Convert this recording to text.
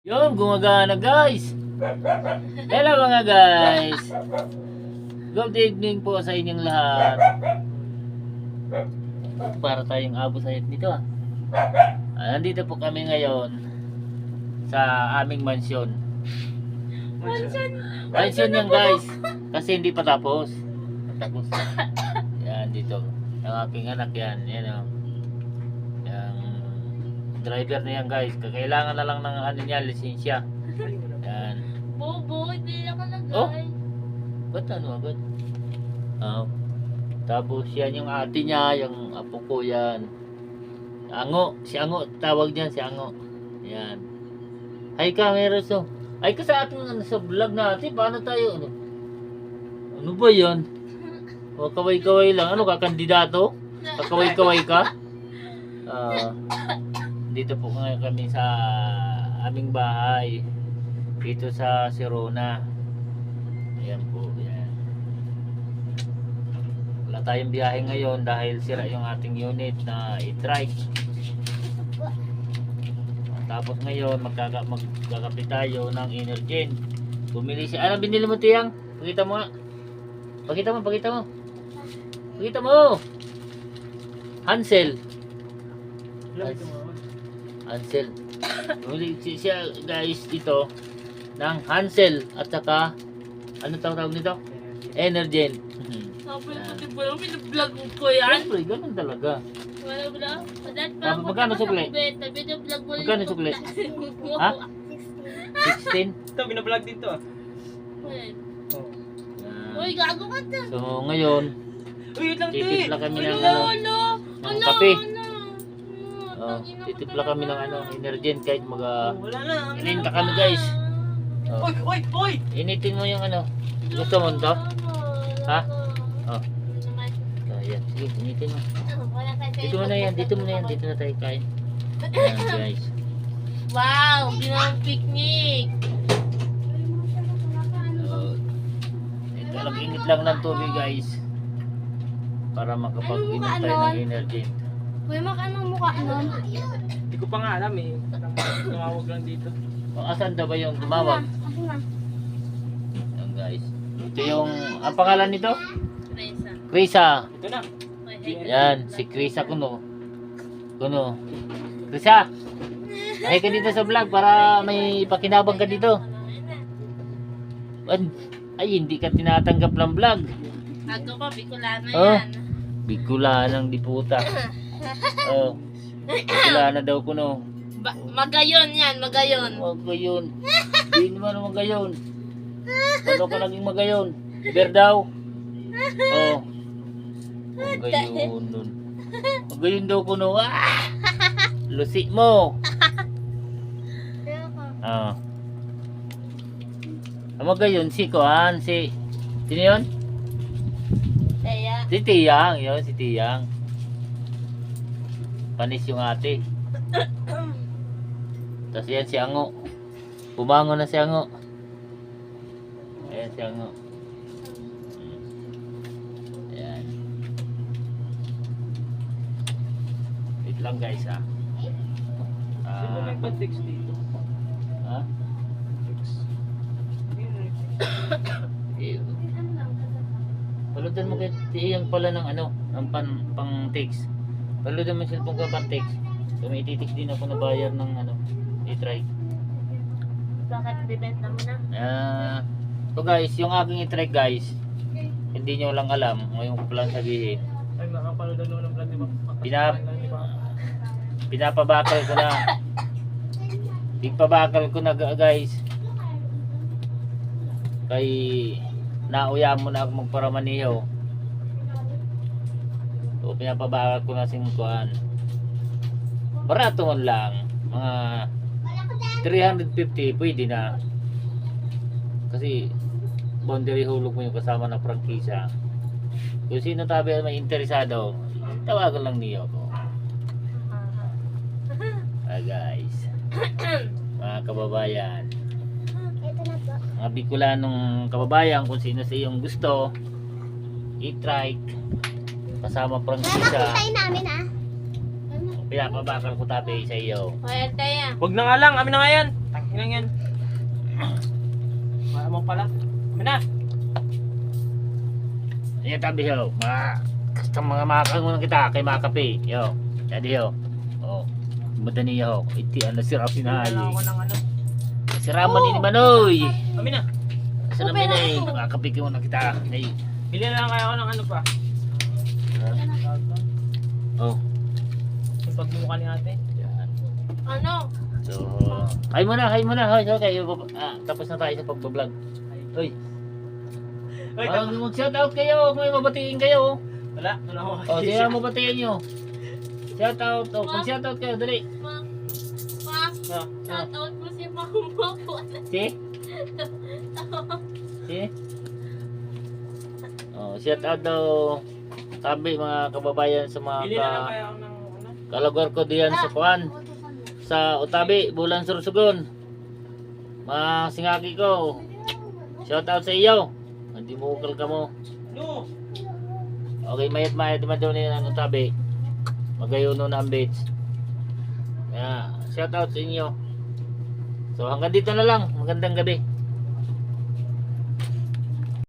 Yun, gumagana guys. Hello mga guys. Good evening po sa inyong lahat. Para tayong abo sa nito ah. Ah, nandito po kami ngayon sa aming mansyon. Mansyon yan guys. Kasi hindi pa tapos. Tapos. Yan dito. Ang aking anak yan. Yan o. Yang driver na yan guys. Kailangan na lang ng ano niya, lisensya. Yan. Bobo, hindi na kalagay. Oh. Ba't ano agad? Ah. Tapos yan yung ate niya, yung apo ko yan. Ango, si Ango, tawag niyan si Ango. Yan. Hi ka, Meroso. Ay ka sa ating ano, sa vlog natin, paano tayo ano? Ano ba yan? O kaway-kaway lang. Ano ka, kandidato? Kakaway-kaway ka? Ah, dito po ngayon kami sa aming bahay. Dito sa Sirona. Ayan po, yan. Wala tayong biyahe ngayon dahil sira yung ating unit na e-trike. Tapos ngayon magkaka magkakape tayo ng Energen. Bumili siya. Ano binili mo tiyang? Pakita mo. Pakita mo, pakita mo. Pakita mo. Hansel. Hansel. Bumili si- siya guys ito ng Hansel at saka ano tawag nito? Energen. Sabi ko, di ba vlog mo po yan? Siyempre, ganun talaga. Wala ba ako magkano sukli? Sabi vlog mo Magkano sukli? Ha? 16? Ito, binablog din to ah. Uy, Yan. gago ka to. So ngayon, Uy, wait lang, te. titipla kami ng Ano, ano, ano? Ano, kape. Ano? Oh, titipla kami ng ano. Energen kahit mag uh, Oh, wala na. ininta kami guys. Oh, Uy, uy, uy! initin mo yung ano. Gusto mo to? Ha? Oh. So, yan. Sige, initin mo. Dito mo na yan, dito mo na yan, dito na tayo kain. Yan guys. Wow, ginawang picnic. So, ito lang, init lang ng tubig guys. Para makapag-inom Ano tayo ng energy. Kuya anong mukha nun? Hindi ko pa nga alam eh. Tumawag lang dito. O, asan daw ba yung tumawag? Ako na. Yan guys. Ito yung, ang pangalan nito? Teresa. Krisa. Ito na. Yan, si Krisa Kuno. Kuno. Krisa! Ay ka dito sa vlog para may pakinabang ka dito. Ay, hindi ka tinatanggap ng vlog. Ako pa, Bicolano Oh. yan. Bigulanang diputa. Oh. Bigulana daw kuno. Ba- magayon yan, magayon. Huwag gayon. Hindi naman magayon. Ano ka naging magayon? Beer daw? Oh. Huwag gayon nun. Magayon daw kuno. Ah! Lusi mo. Ah. Ang magayon si Kuan, si Sino yun? Kaya, Si Tiyang, yun, si Tiyang. Panis yung ate. Tapos yan si Ango. Bumangon na si Ango. Ayan si Ango. Ayan. Wait lang guys ha. Sino Ah, may pa-text dito? ha? Eh, Paludan mo kay Tiyang pala ng ano, ng pan, pang text. Mo yung cellphone ko pang text. So may ititext din ako na bayar ng ano, i-try. bakit bibenta mo na? Ah, so guys, yung aking i-try guys, hindi nyo lang alam, ngayon ko lang sabihin. Ay, nakapanood na ng vlog, di ba? Pinap-? Pinapabakal ko na. Pagpabakal ko na guys. Kay nauya mo na ako magparamaniho. So pinapabakal ko na sing kuan. Barato man lang. Mga 350 pwede na. Kasi boundary hulog mo yung kasama na prangkisa. Kung sino tabi may interesado, tawagan lang niyo ako. Ah guys. Mga kababayan. Mga Bicolanong kababayan kung sino sa iyong gusto. I-trike. Kasama prangkisa. namin ah. Pinapabakal ko tabi sa iyo. Kaya tayo. Wag na nga lang, amin na nga yan. Ilang yan? Wala mo pala. Kami na. Yan tabi yo. Mga sa mga makakangunan kita kay makape. Yo. Jadi yo. Oh. Madani yo. Iti ano sira Dala sinayi. ako ng ano. Sira man ni Manoy. Kami na. Sa namin eh. Makakape ko na kita. Nay. Bili na lang kaya ako ng ano pa. Oh. Yung pagbuka ni ate. Yan. Ano? So, hay mo na, hay mo na. Hay, so, kayo, ah, tapos na tayo sa pagbablog. Uy, Uy, ah, tapos. mag-shout out kayo kung may mabatiin kayo. Wala. Wala ako. Oh, siya mabatiin nyo. Shout out, oh, kung shout out kayo, dali. Ma, ma, Ah, ah. shout out mo si mama ko. Si? Si? Oh, shout out daw. Sabi mga kababayan sa mga ka, kalagwar ko diyan sa Kuan. Sa Utabi, Bulan Sursugon. Mga singaki ko. Shout out sa iyo. Hindi mo ukal ka mo. Okay, mayat mayat naman daw nila ng Utabi. Magayon na ang beach. Yeah, shout out sa inyo. So hanggang dito na lang. Magandang gabi.